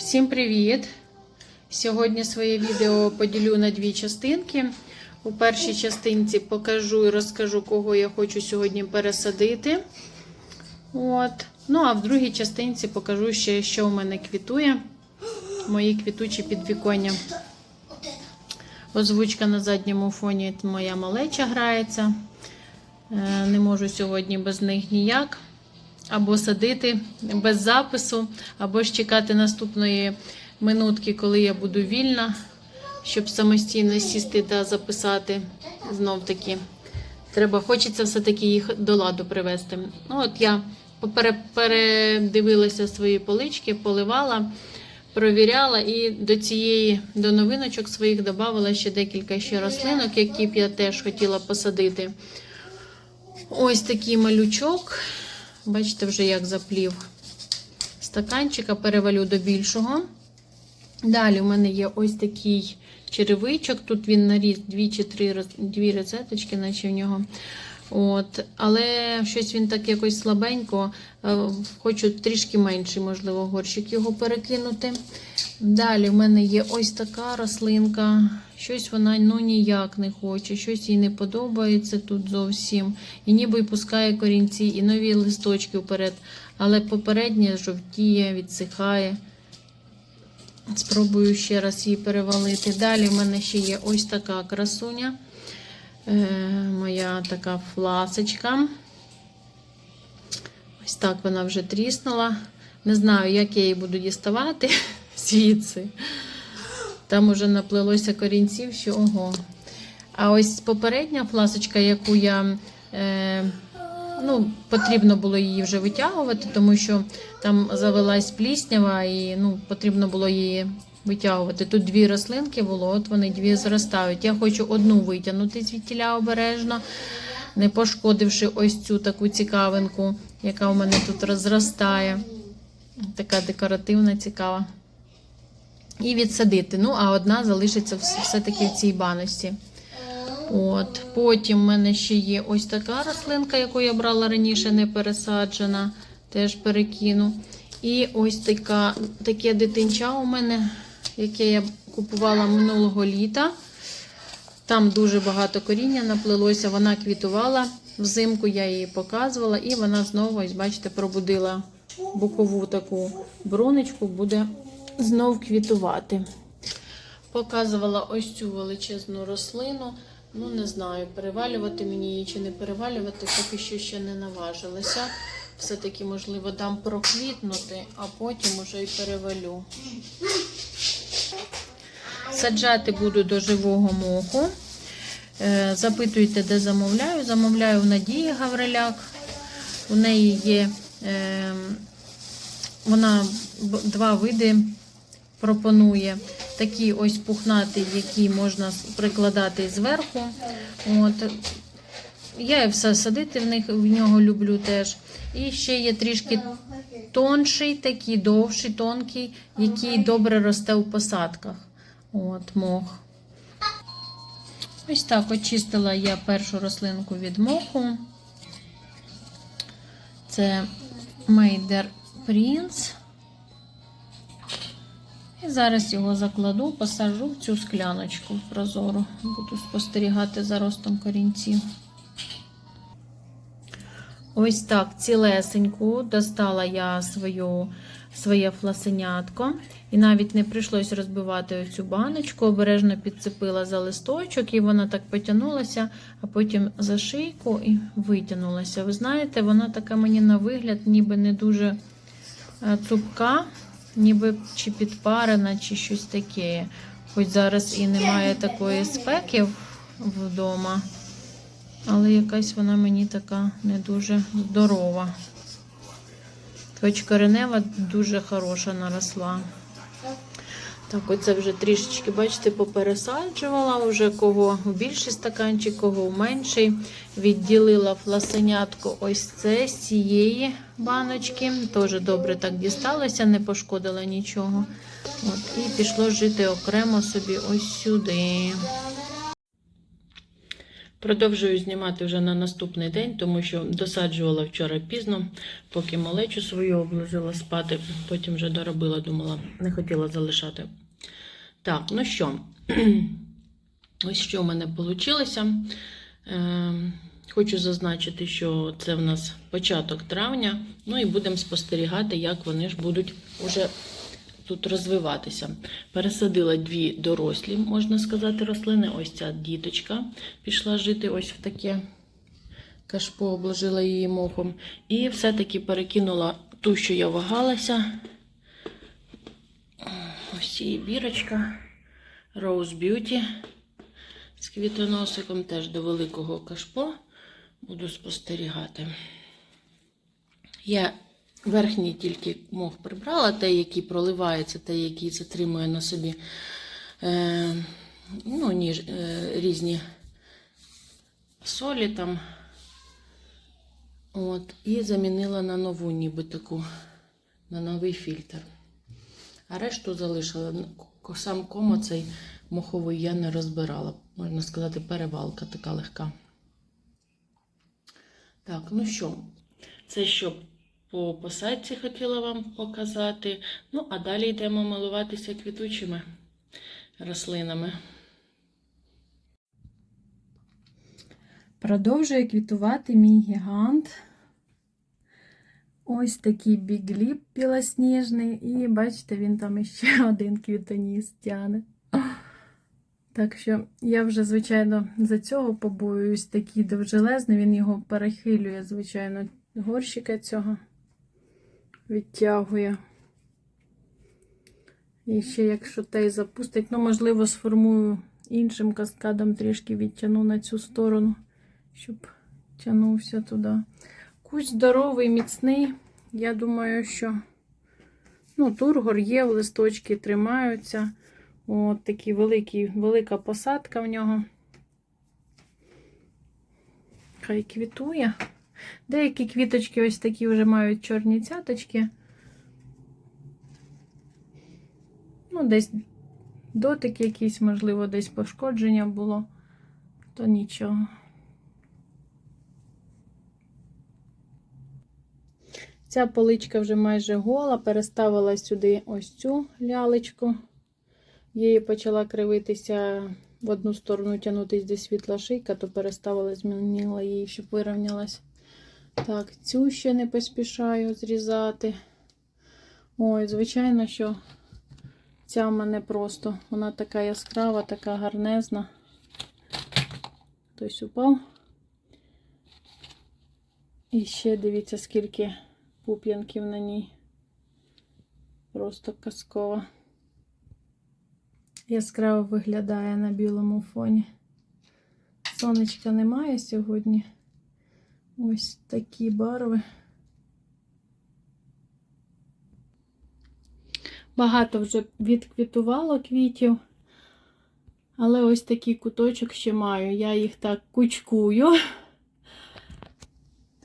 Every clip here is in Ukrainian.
Всім привіт! Сьогодні своє відео поділю на дві частинки. У першій частинці покажу і розкажу, кого я хочу сьогодні пересадити. От. Ну, а в другій частинці покажу ще, що у мене квітує. Мої квітучі підвіконня. Озвучка на задньому фоні моя малеча грається. Е, Не можу сьогодні без них ніяк. Або садити без запису, або ж чекати наступної минутки, коли я буду вільна, щоб самостійно сісти та записати. Знов таки. Треба, хочеться все-таки їх до ладу привести. Ну, от я передивилася свої полички, поливала, провіряла і до цієї, до новиночок своїх додавала ще декілька ще рослинок, які б я теж хотіла посадити. Ось такий малючок. Бачите, вже як заплів стаканчика, перевалю до більшого. Далі у мене є ось такий черевичок. Тут він наріс дві чи три дві розеточки, наче в нього. От, але щось він так якось слабенько. Е, Хочу трішки менший, можливо, горщик його перекинути. Далі в мене є ось така рослинка. Щось вона ну ніяк не хоче, щось їй не подобається тут зовсім. І ніби й пускає корінці, і нові листочки вперед. Але попереднє жовтіє, відсихає. Спробую ще раз її перевалити. Далі в мене ще є ось така красуня. Е, моя така фласочка. Ось так вона вже тріснула. Не знаю, як я її буду діставати звідси. Там уже наплилося корінців, що ого. А ось попередня фласочка, яку я. Е, ну, потрібно було її вже витягувати, тому що там завелась пліснява і ну, потрібно було її витягувати. Тут дві рослинки було, от вони дві зростають. Я хочу одну витягнути звідтіля обережно, не пошкодивши ось цю таку цікавинку, яка у мене тут розростає. Така декоративна, цікава. І відсадити. Ну, а одна залишиться все-таки в цій баночці. От. Потім в мене ще є ось така рослинка, яку я брала раніше, не пересаджена. Теж перекину. І ось така, таке дитинча у мене, яке я купувала минулого літа. Там дуже багато коріння наплилося, вона квітувала. Взимку я її показувала, і вона знову, ось бачите, пробудила бокову таку брунечку, буде знов квітувати. Показувала ось цю величезну рослину. Ну, не знаю, перевалювати мені її чи не перевалювати, поки що ще не наважилася. Все-таки, можливо, дам проквітнути, а потім уже й перевалю. Саджати буду до живого моху. Е, Запитуйте, де замовляю. Замовляю в Надії Гавриляк. У неї є е, вона два види пропонує. Такі ось пухнаті, які можна прикладати зверху. От. Я і все садити в них в нього люблю теж. І ще є трішки тонший, такий довший, тонкий, який добре росте у посадках. От, мох. Ось так очистила я першу рослинку від моху. Це Мейдер Принц. І зараз його закладу, посажу в цю скляночку прозору. Буду спостерігати за ростом корінців. Ось так цілесеньку достала я свою, своє фласенятко. І навіть не прийшлось розбивати ось цю баночку. Обережно підцепила за листочок, і вона так потягнулася, а потім за шийку і витягнулася. Ви знаєте, вона така мені на вигляд, ніби не дуже е, цупка, ніби чи підпарена, чи щось таке. Хоч зараз і немає такої спеки вдома. Але якась вона мені така не дуже здорова. Хоч коренева дуже хороша наросла. Так, оце вже трішечки, бачите, попересаджувала, вже кого в більший стаканчик, кого в менший. Відділила фласенятку ось це з цієї баночки. Теж добре так дісталося, не пошкодила нічого. От, і пішло жити окремо собі ось сюди. Продовжую знімати вже на наступний день, тому що досаджувала вчора пізно, поки малечу свою обложила спати, потім вже доробила, думала, не хотіла залишати. Так, ну що, ось що в мене вийшло. Е, хочу зазначити, що це в нас початок травня. Ну і будемо спостерігати, як вони ж будуть уже тут розвиватися. Пересадила дві дорослі, можна сказати, рослини. Ось ця діточка пішла жити ось в таке кашпо, обложила її мохом. І все-таки перекинула ту, що я вагалася. Ось її бірочка Rose Beauty з квітоносиком теж до великого кашпо. Буду спостерігати. Я верхній тільки мох прибрала, той, який проливається, той, який затримує на собі е, ну, ніж, е, різні солі там. От, і замінила на нову, ніби таку, на новий фільтр. А решту залишила. Сам комо цей моховий я не розбирала. Можна сказати, перевалка така легка. Так, ну що, це що по посадці хотіла вам показати. Ну, а далі йдемо милуватися квітучими рослинами. Продовжує квітувати мій гігант. Ось такий бігліп білосніжний. І бачите, він там іще один квітоніс тяне. Так що я вже, звичайно, за цього побоююсь такий довжелезний. Він його перехилює, звичайно, горщика цього відтягує. І ще, якщо той запустить, ну, можливо, сформую іншим каскадом трішки відтягну на цю сторону щоб тягнувся туди. Кусь здоровий, міцний. Я думаю, що ну, тургор є, листочки тримаються. От такий великий, велика посадка в нього. Хай квітує. Деякі квіточки ось такі вже мають чорні цяточки. Ну, десь дотик якийсь, можливо, десь пошкодження було, то нічого. Ця поличка вже майже гола, переставила сюди ось цю лялечку. Її почала кривитися в одну сторону тягнутися де світла шийка, то переставила, змінила її, щоб вирівнялась. Так, цю ще не поспішаю зрізати. Ой, звичайно, що ця в мене просто, вона така яскрава, така гарнезна. Хтось упав. І ще дивіться, скільки пуп'янків на ній. Просто казкова. Яскраво виглядає на білому фоні. Сонечка немає сьогодні. Ось такі барви. Багато вже відквітувало квітів, але ось такий куточок ще маю. Я їх так кучкую.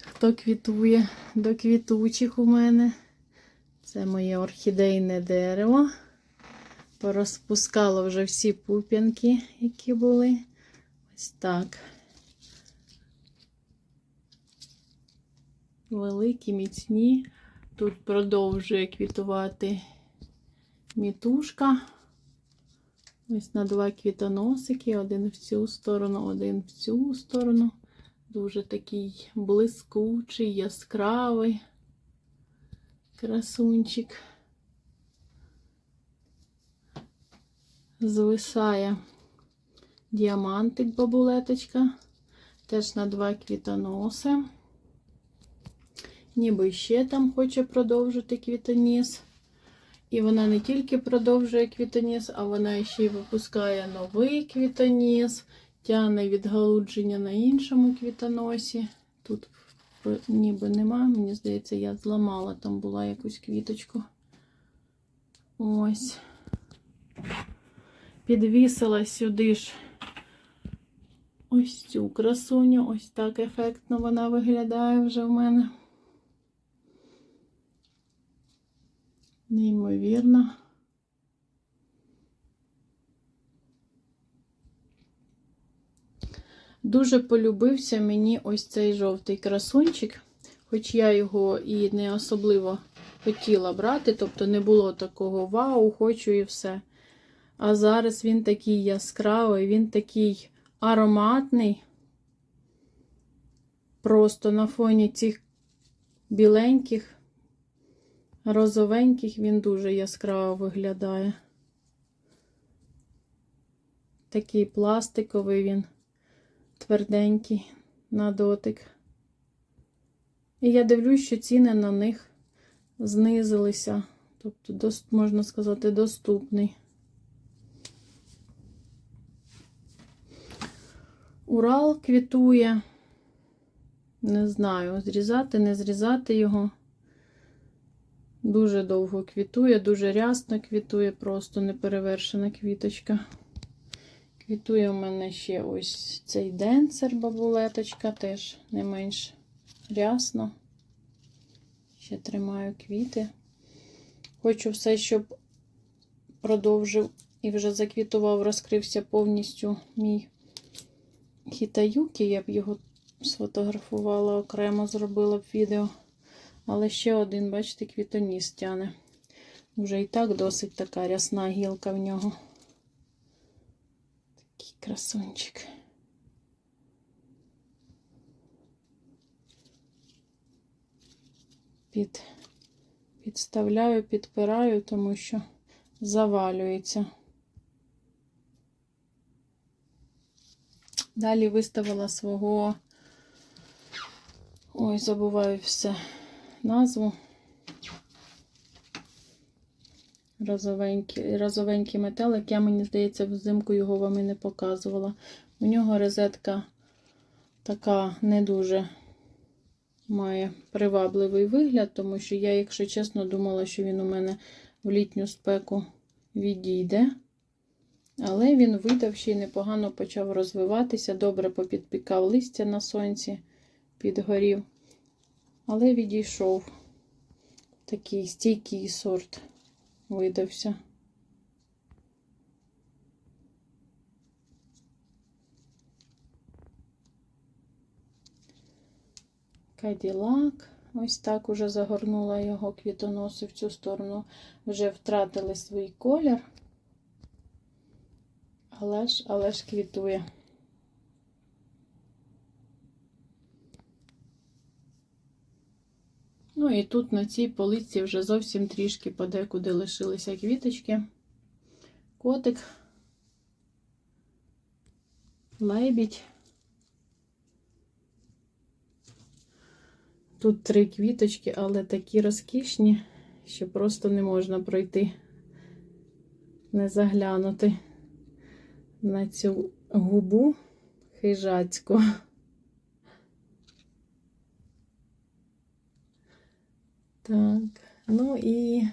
Хто квітує до квітучих у мене. Це моє орхідейне дерево. Порозпускало вже всі пуп'янки, які були. Ось так. Великі, міцні. Тут продовжує квітувати мітушка. Ось на два квітоносики. Один в цю сторону, один в цю сторону. Дуже такий блискучий, яскравий красунчик. Звисає діамантик бабулеточка. Теж на два квітоноси. Ніби ще там хоче продовжити квітоніс. І вона не тільки продовжує квітоніс, а вона ще й випускає новий квітоніс. Тягне відгалудження на іншому квітоносі. Тут ніби нема. Мені здається, я зламала, там була якусь квіточку. Ось. Підвісила сюди ж ось цю красуню. Ось так ефектно вона виглядає вже в мене. Неймовірно. Дуже полюбився мені ось цей жовтий красунчик, хоч я його і не особливо хотіла брати, тобто не було такого вау, хочу і все. А зараз він такий яскравий, він такий ароматний. Просто на фоні цих біленьких, розовеньких він дуже яскраво виглядає. Такий пластиковий він, тверденький на дотик. І я дивлюсь, що ціни на них знизилися. Тобто, можна сказати, доступний. Урал квітує. Не знаю, зрізати, не зрізати його. Дуже довго квітує, дуже рясно квітує, просто неперевершена квіточка. Квітує у мене ще ось цей денсер бабулеточка, теж не менш рясно. Ще тримаю квіти. Хочу все, щоб продовжив і вже заквітував, розкрився повністю мій хітаюкі. Я б його сфотографувала окремо, зробила б відео. Але ще один, бачите, квітоніс тяне. Вже і так досить така рясна гілка в нього. Такий красунчик. Під, підставляю, підпираю, тому що завалюється. Далі виставила свого. Ой, забуваю все назву. Розовенький, розовенький метелик. Я, мені здається, взимку його вам і не показувала. У нього розетка така не дуже має привабливий вигляд, тому що я, якщо чесно, думала, що він у мене в літню спеку відійде. Але він видав ще й непогано почав розвиватися, добре попідпікав листя на сонці, підгорів. Але відійшов такий стійкий сорт видався. Каділак. Ось так уже загорнула його квітоноси в цю сторону. Вже втратили свій колір. Але ж, але ж квітує. Ну і тут на цій полиці вже зовсім трішки подекуди лишилися квіточки. Котик, лебідь. Тут три квіточки, але такі розкішні, що просто не можна пройти, не заглянути на цю губу хижацьку. Так, ну і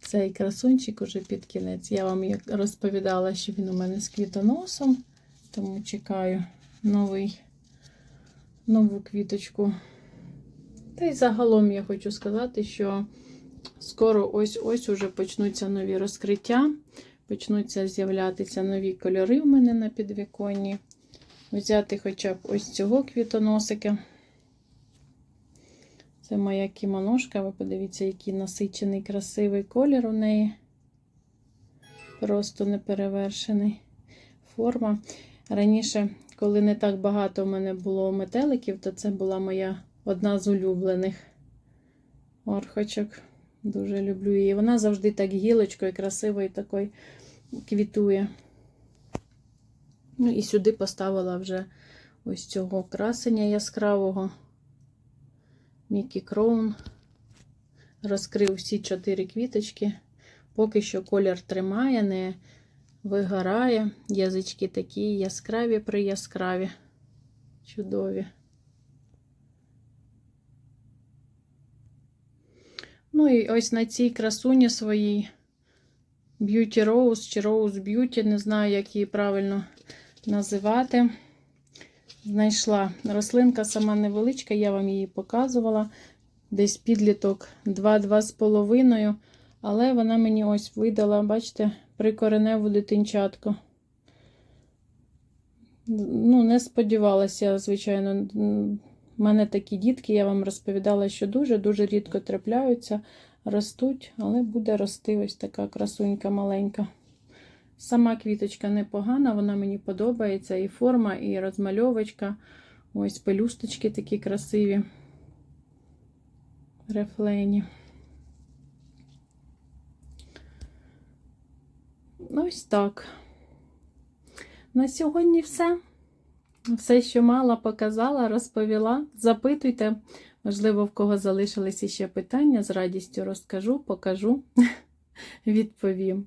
цей красунчик уже під кінець. Я вам розповідала, що він у мене з квітоносом, тому чекаю новий, нову квіточку. Та й загалом я хочу сказати, що скоро ось-ось уже почнуться нові розкриття, почнуться з'являтися нові кольори в мене на підвіконні. Взяти хоча б ось цього квітоносика. Це моя кімоношка. Ви подивіться, який насичений, красивий колір у неї. Просто неперевершений форма. Раніше, коли не так багато в мене було метеликів, то це була моя одна з улюблених орхочок. Дуже люблю її. Вона завжди так гілочкою, красивою такою квітує. Ну і сюди поставила вже ось цього красення яскравого. Мікі Кроун. Розкрив всі чотири квіточки. Поки що колір тримає, не вигорає. Язички такі яскраві прияскраві. Чудові. Ну і ось на цій красуні своїй Beauty Rose чи Rose Beauty, не знаю, як її правильно називати. Знайшла рослинка сама невеличка, я вам її показувала. Десь підліток 2-2,5. Але вона мені ось видала, бачите, прикореневу дитинчатку. Ну, не сподівалася, звичайно. У мене такі дітки, я вам розповідала, що дуже-дуже рідко трапляються, ростуть, але буде рости ось така красунька маленька. Сама квіточка непогана, вона мені подобається. І форма, і розмальовочка. Ось пелюсточки такі красиві. Рефлейні. Ось так. На сьогодні все. Все, що мала, показала, розповіла. Запитуйте, можливо, в кого залишилися ще питання. З радістю розкажу, покажу, відповім.